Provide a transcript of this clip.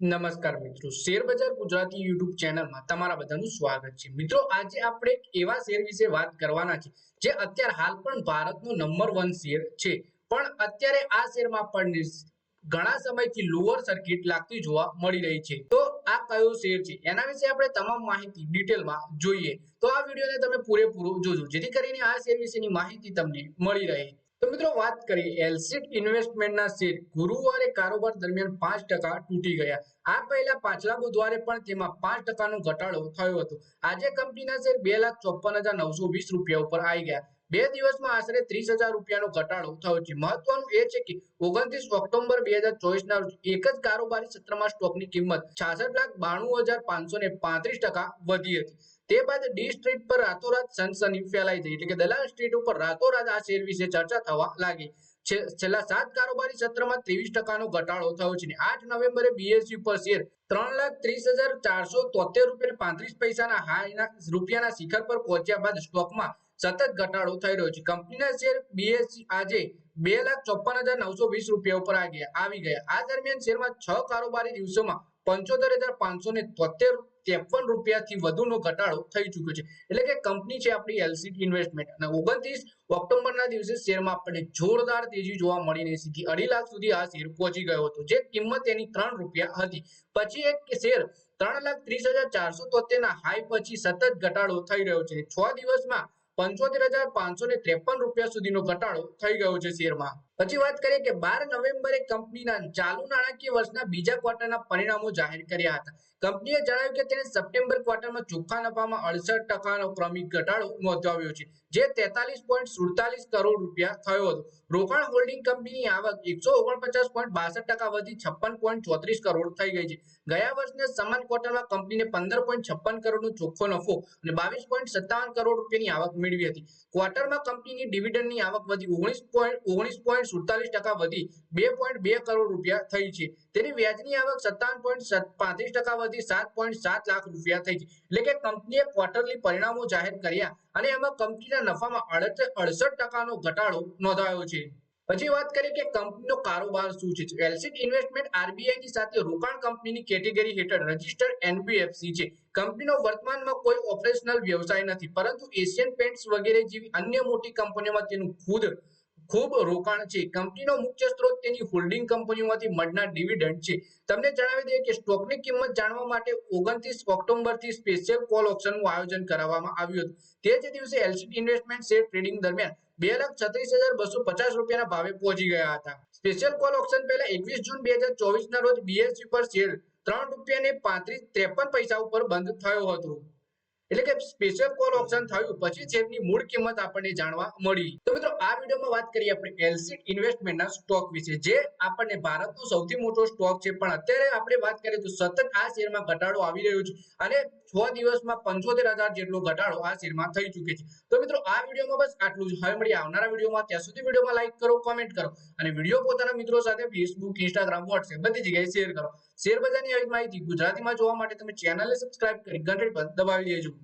નમસ્કાર મિત્રો. Share Gujarati YouTube ચેનલમાં તમારા બધાનું સ્વાગત છે. મિત્રો, આજે આપણે એવા શેર વિશે વાત કરવાના છે, જે અત્યારે હાલ પણ ભારતનો નંબર વન શેર છે. પણ અત્યારે આ શેરમાં પણ ઘણા સમયથી લોઅર સર્કિટ લાગતી જોવા મળી રહી છે. તો આ કયો શેર છે? એના વિશે આપણે તમામ માહિતી ડિટેલમાં જોઈએ. તો આ વિડીયોને તમે પૂરેપૂરો જોજો. જેથી કરીને આ શેર વિશેની માહિતી તમને મળી રહે. તો મિત્રો વાત કરીએ એલસીટ ઇન્વેસ્ટમેન્ટના શેર ગુરુવારે કારોબાર દરમિયાન પાંચ ટકા તૂટી ગયા. આ પહેલા પાછલા બુધવારે પણ તેમાં પાંચ ટકાનો ઘટાડો થયો હતો. આજે કંપનીના શેર બે લાખ ચોપન હજાર નવસો વીસ રૂપિયા ઉપર આવી ગયા. બે દિવસમાં આશરે ત્રીસ હજાર રૂપિયાનો ઘટાડો થયો છે. મહત્વનું એ છે કે ઓગણત્રીસ ઓક્ટોબર બે હજાર ચોવીસ ના રોજ એક જ કારોબારી સત્રમાં સ્ટોકની કિંમત છાસઠ લાખ બાણું હજાર પાંચસો ને પાંત્રીસ ટકા વધી હતી. તે બાદ ડી સ્ટ્રીટ પર રાતોરાત સનસની ફેલાઈ ગઈ એટલે કે દલાલ સ્ટ્રીટ ઉપર રાતોરાત આ શેર વિશે ચર્ચા થવા લાગી. છેલ્લા સાત કારોબારી સત્રમાં ત્રેવીસ ટકાનો ઘટાડો થયો છે આઠ નવેમ્બરે બીએસયુ પર શેર ત્રણ લાખ ત્રીસ હજાર ચારસો તોતેર રૂપિયા પાંત્રીસ પૈસાના હાઈના રૂપિયાના શિખર પર પહોંચ્યા બાદ સ્ટોકમાં સતત ઘટાડો થઈ રહ્યો છે. કંપનીના શેર બીએસસી આજે બે લાખ ચોપન હજાર નવસો વીસ રૂપિયા ઉપર આવી ગયા. આ દરમિયાન શેરમાં છ કારોબારી દિવસોમાં પંચોતેર હજાર પાંચસો ને તોતેર ત્રેપન રૂપિયાથી વધુનો ઘટાડો થઈ ચુક્યો છે. એટલે કે કંપની છે આપણી એલસીટી ઇન્વેસ્ટમેન્ટ અને ઓગણત્રીસ ઓક્ટોબરના દિવસે શેરમાં આપણને જોરદાર તેજી જોવા મળીને સીધી અઢી લાખ સુધી આ શેર પહોંચી ગયો હતો. જે કિંમત તેની ત્રણ રૂપિયા હતી. પછી એક શેર ત્રણ લાખ ત્રીસ હજાર ચારસો તોતેરના હાઈ પછી સતત ઘટાડો થઈ રહ્યો છે. છ દિવસમાં પંચોતેર હજાર પાંચસો ને ત્રેપન રૂપિયા સુધીનો ઘટાડો થઈ ગયો છે શેરમાં. પછી વાત કરીએ કે બાર નવેમ્બરે કંપનીના ચાલુ નાણાકીય વર્ષના બીજા ક્વાર્ટરના પરિણામો જાહેર કર્યા હતા. કંપનીએ જણાવ્યું કે તેને સપ્ટેમ્બર ક્વાર્ટરમાં ચોખ્ખા નફામાં અડસઠ ટકાનો ક્રમિક ઘટાડો નોંધાવ્યો છે, જે તેતાલીસ પોઈન્ટ સુડતાલીસ કરોડ રૂપિયા થયો હતો. રોકાણ હોલ્ડિંગ કંપનીની આવક એકસો ઓગણપચાસ પોઈન્ટ બાસઠ ટકા વધી છપ્પન પોઈન્ટ ચોત્રીસ કરોડ થઈ ગઈ છે. ગયા વર્ષના સમાન ક્વાર્ટરમાં કંપનીને પંદર પોઈન્ટ છપ્પન કરોડનો ચોખ્ખો નફો અને બાવીસ પોઈન્ટ સત્તાવન કરોડ રૂપિયાની આવક મેળવી હતી. ક્વાર્ટરમાં કંપનીની ડિવિડન્ડની આવક વધી ઓગણીસ પોઈન્ટ ઓગણીસ પોઈન્ટ સુડતાલીસ ટકા વધી, બે પોઈન્ટ બે કરોડ રૂપિયા થઈ છે. તેની વ્યાજની આવક સત્તાવન પોઈન્ટ પાંત્રીસ ટકા વધી, સાત પોઈન્ટ સાત લાખ રૂપિયા થઈ છે. એટલે કે કંપનીએ ક્વાર્ટરલી પરિણામો જાહેર કર્યા અને એમાં કંપનીના નફામાં અડસઠ ટકાનો ઘટાડો નોંધાયો છે. પછી વાત કરીએ કે કંપનીનો કારોબાર શું છે? એલસીટ ઇન્વેસ્ટમેન્ટ આરબીઆઈ ની સાથે રોકાણ કંપનીની કેટેગરી હેઠળ રજિસ્ટર્ડ એનબીએફસી છે. કંપનીનો વર્તમાનમાં કોઈ ઓપરેશનલ વ્યવસાય નથી, પરંતુ એશિયન પેન્ટ્સ વગેરે જેવી અન્ય મોટી કંપનીઓમાં તેનું ખુદ ખૂબ રોકાણ છે. કંપનીનો મુખ્ય સ્ત્રોત તેની હોલ્ડિંગ કંપનીઓમાંથી મળનાર ડિવિડન્ડ છે. તમને જણાવી દઈએ કે સ્ટોકની કિંમત જાણવા માટે ઓગણત્રીસ ઓક્ટોબરથી સ્પેશિયલ કોલ ઓપ્શનનું આયોજન કરવામાં આવ્યું હતું. તે જ દિવસે એલસીટી ઇન્વેસ્ટમેન્ટ શેર ટ્રેડિંગ દરમિયાન બે લાખ છત્રીસ હજાર બસો પચાસ રૂપિયાના ભાવે પહોંચી ગયા હતા. સ્પેશિયલ કોલ ઓપ્શન પહેલા એકવીસ જૂન બે હજાર ચોવીસના રોજ બીએસસી પર શેર ત્રણ રૂપિયા ને પાંત્રીસ ત્રેપન પૈસા ઉપર બંધ થયો હતો. એટલે કે સ્પેશિયલ કોલ ઓપ્શન થયું, પછી શેરની મૂળ કિંમત આપણને જાણવા મળી. તો મિત્રો, આ વિડીયોમાં વાત કરીએ આપણે એલસીટ ઇન્વેસ્ટમેન્ટના સ્ટોક વિશે, જે આપણને ભારતનો સૌથી મોટો સ્ટોક છે. પણ અત્યારે આપણે વાત કરીએ તો સતત આ શેરમાં ઘટાડો આવી રહ્યો છે અને છ દિવસમાં પંચોતેર હજાર જેટલો ઘટાડો આ શેરમાં થઈ ચૂકે છે. તો મિત્રો, આ વિડીયોમાં બસ આટલું જ. હવે મળી આવનારા વિડીયોમાં. ત્યાં સુધી વિડીયોમાં લાઈક કરો કોમેન્ટ કરો અને વીડિયો પોતાના મિત્રો સાથે ફેસબુક ઇન્સ્ટાગ્રામ વોટ્સએપ બધી જગ્યાએ શેર કરો. શેર બજારની આવી માહિતી ગુજરાતીમાં જોવા માટે તમે ચેનલને સબસ્ક્રાઇબ કરી ઘંટડી પર દબાવી દેજો.